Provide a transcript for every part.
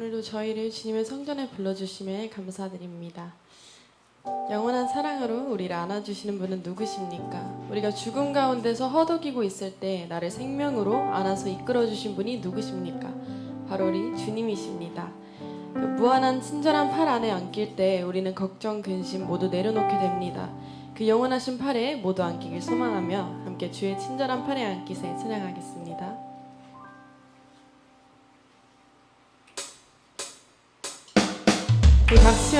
오늘도 저희를 주님의 성전에 불러주심에 감사드립니다. 영원한 사랑으로 우리를 안아주시는 분은 누구십니까? 우리가 죽음 가운데서 허덕이고 있을 때 나를 생명으로 안아서 이끌어주신 분이 누구십니까? 바로 우리 주님이십니다. 그 무한한 친절한 팔 안에 안길 때 우리는 걱정, 근심 모두 내려놓게 됩니다. 그 영원하신 팔에 모두 안기길 소망하며 함께 주의 친절한 팔에 안기세 찬양하겠습니다. 우리 박수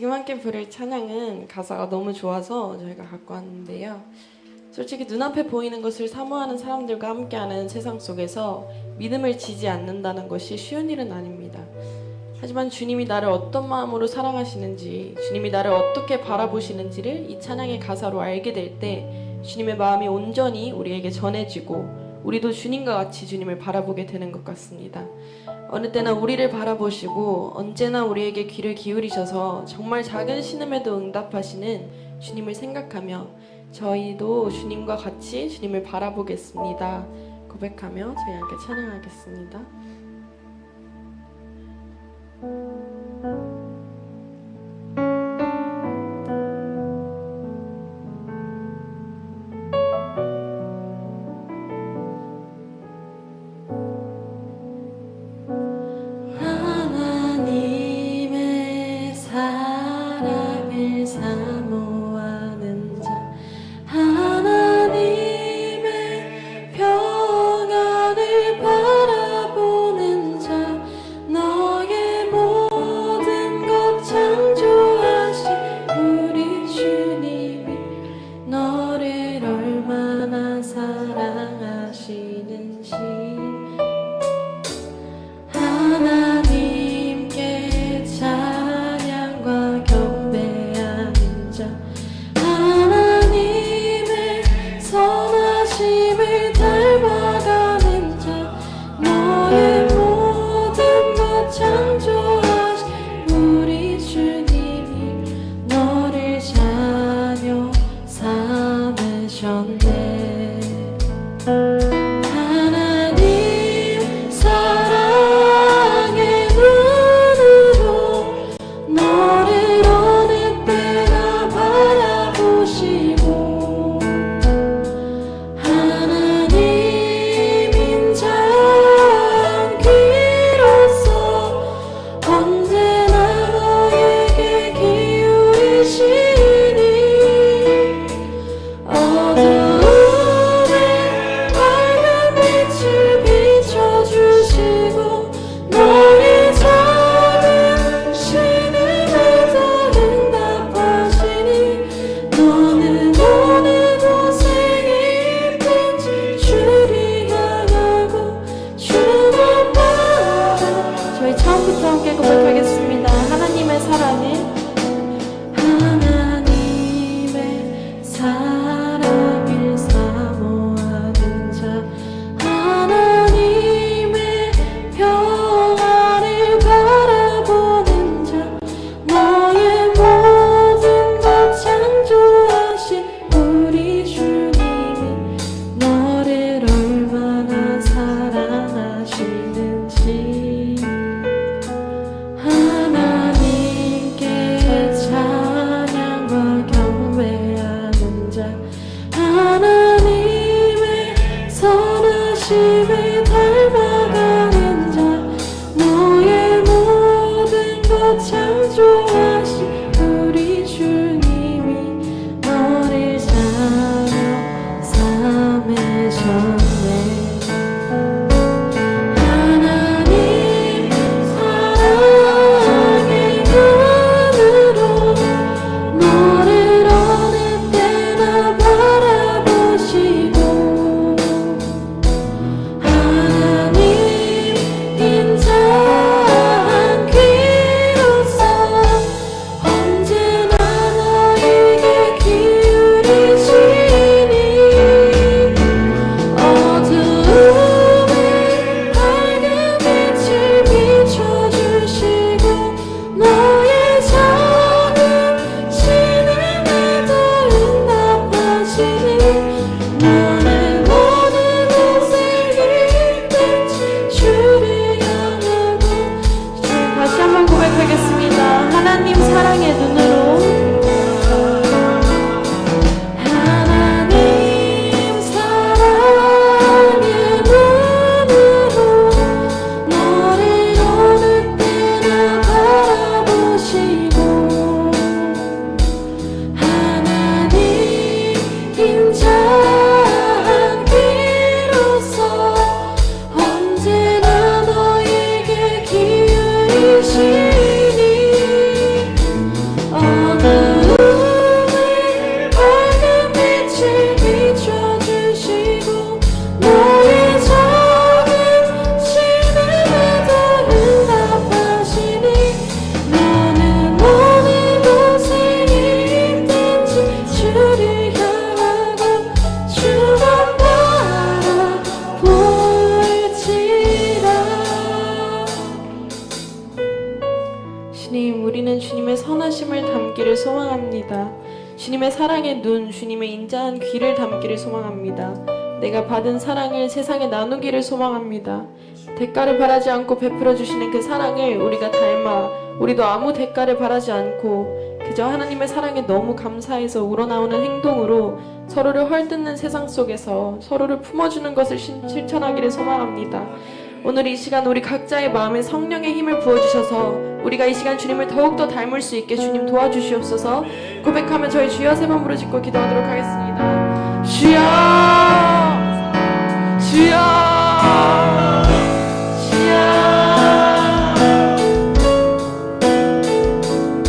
지금 함께 부를 찬양은 가사가 너무 좋아서 저희가 갖고 왔는데요. 솔직히 눈앞에 보이는 것을 사모하는 사람들과 함께하는 세상 속에서 믿음을 지지 않는다는 것이 쉬운 일은 아닙니다. 하지만 주님이 나를 어떤 마음으로 사랑하시는지, 주님이 나를 어떻게 바라보시는지를 이 찬양의 가사로 알게 될 때 주님의 마음이 온전히 우리에게 전해지고 우리도 주님과 같이 주님을 바라보게 되는 것 같습니다. 어느 때나 우리를 바라보시고 언제나 우리에게 귀를 기울이셔서 정말 작은 신음에도 응답하시는 주님을 생각하며 저희도 주님과 같이 주님을 바라보겠습니다. 고백하며 저희 함께 찬양하겠습니다. head. home. 사랑의 눈 선하심을 담기를 소망합니다. 주님의 사랑의 눈, 주님의 인자한 귀를 담기를 소망합니다. 내가 받은 사랑을 세상에 나누기를 소망합니다. 대가를 바라지 않고 베풀어 주시는 그 사랑을 우리가 닮아 우리도 아무 대가를 바라지 않고 그저 하나님의 사랑에 너무 감사해서 우러나오는 행동으로 서로를 헐뜯는 세상 속에서 서로를 품어주는 것을 신- 실천하기를 소망합니다. 오늘 이 시간 우리 각자의 마음에 성령의 힘을 부어주셔서 우리가 이 시간 주님을 더욱더 닮을 수 있게 주님 도와주시옵소서. 고백하며 저희 주여 세 번 부르짖고 기도하도록 하겠습니다. 주여! 주여